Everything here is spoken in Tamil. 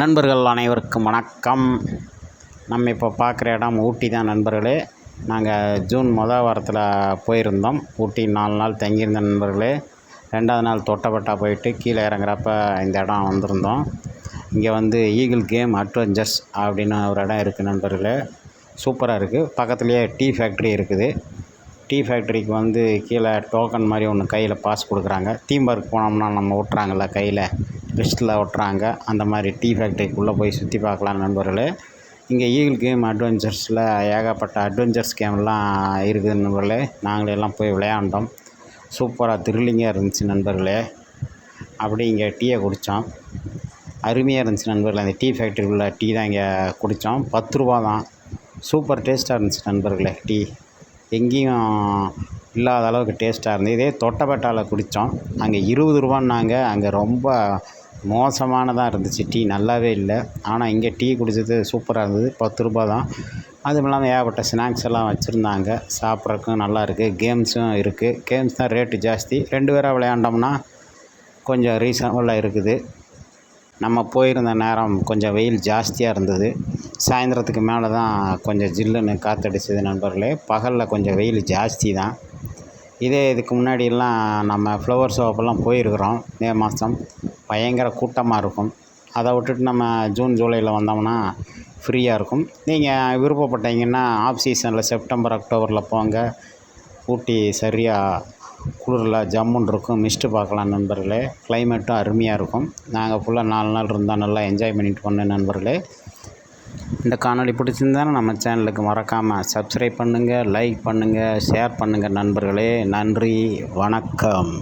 நண்பர்கள் அனைவருக்கும் வணக்கம். நம்ம இப்போ பார்க்குற இடம் ஊட்டி தான் நண்பர்களே. நாங்கள் ஜூன் மொதல் வாரத்தில் போயிருந்தோம். ஊட்டி நாலு நாள் தங்கியிருந்த நண்பர்களே. ரெண்டாவது நாள் தொட்டப்பட்டா போயிட்டு கீழே இறங்குறப்ப இந்த இடம் வந்திருந்தோம். இங்கே வந்து ஈகிள் கேம் அட்வென்ச்சர்ஸ் அப்படின்னு ஒரு இடம் இருக்குது நண்பர்களே. சூப்பராக இருக்குது பக்கத்துலேயே டீ ஃபேக்ட்ரி இருக்குது. டீ ஃபேக்ட்ரிக்கு வந்து கீழே டோக்கன் மாதிரி ஒன்று கையில் பாஸ் கொடுக்குறாங்க. தீம் பார்க் போனோம்னா நம்ம விட்றாங்கல்ல கையில் லிஸ்ட்டில் ஒட்டுறாங்க அந்த மாதிரி டீ ஃபேக்ட்ரிக்குள்ளே போய் சுற்றி பார்க்கலாம் நண்பர்களே. இங்கே ஈகிள் கேம் அட்வென்ச்சர்ஸில் ஏகப்பட்ட அட்வென்ச்சர்ஸ் கேம்லாம் இருக்குது நண்பர்களே. நாங்களே எல்லாம் போய் விளையாண்டோம். சூப்பராக த்ரில்லிங்காக இருந்துச்சு நண்பர்களே. அப்படி இங்கே டீயை குடித்தோம் அருமையாக இருந்துச்சு நண்பர்களே. அந்த டீ ஃபேக்ட்ரிக்குள்ளே டீ தான் இங்கே குடித்தோம் பத்து ரூபா தான் சூப்பர் டேஸ்ட்டாக இருந்துச்சு நண்பர்களே டீ எங்கேயும் இல்லாத அளவுக்கு டேஸ்ட்டாக இருந்தது. இதே தொட்டபெட்டாவில் குடித்தோம். அங்கே இருபது ரூபான்னாங்க. அங்கே ரொம்ப மோசமானதாக இருந்துச்சு. டீ நல்லாவே இல்லை. ஆனால் இங்கே டீ குடித்தது சூப்பராக இருந்தது. பத்து ரூபா தான். அதுவும் இல்லாமல் ஏகப்பட்ட ஸ்நாக்ஸ் எல்லாம் வச்சுருந்தாங்க. சாப்பிட்றதுக்கும் நல்லா இருக்குது கேம்ஸும் இருக்குது கேம்ஸ் தான் ரேட்டு ஜாஸ்தி. ரெண்டு பேராக விளையாண்டோம்னா கொஞ்சம் ரீசனபுளாக இருக்குது. நம்ம போயிருந்த நேரம் கொஞ்சம் வெயில் ஜாஸ்தியாக இருந்தது. சாயந்தரத்துக்கு மேலே தான் கொஞ்சம் ஜில்லுன்னு காற்றடிச்சது நண்பர்களே. பகலில் கொஞ்சம் வெயில் ஜாஸ்தி தான். இதே இதுக்கு முன்னாடியெல்லாம் நம்ம ஃப்ளவர் ஷோப்பெல்லாம் போயிருக்கிறோம் மே மாதம் பயங்கர கூட்டமாக இருக்கும். அதை விட்டுட்டு நம்ம ஜூன் ஜூலையில் வந்தோம்னா ஃப்ரீயாக இருக்கும். நீங்கள் விருப்பப்பட்டீங்கன்னா ஆஃப் சீசனில் செப்டம்பர் அக்டோபரில் போங்க. ஊட்டி சரியாக குளிரில் ஜம்முன்னு இருக்கும். மிஸ்ட்டு பார்க்கலாம் நண்பர்களே. கிளைமேட்டும் அருமையாக இருக்கும். நாங்கள் ஃபுல்லாக நாலு நாள் இருந்தால் நல்லா என்ஜாய் பண்ணிட்டு போனேன் நண்பர்களே. இந்த காணொலி பிடிச்சிருந்தாலும் நம்ம சேனலுக்கு மறக்காமல் சப்ஸ்கிரைப் பண்ணுங்கள் லைக் பண்ணுங்கள் ஷேர் பண்ணுங்கள் நண்பர்களே. நன்றி. வணக்கம்.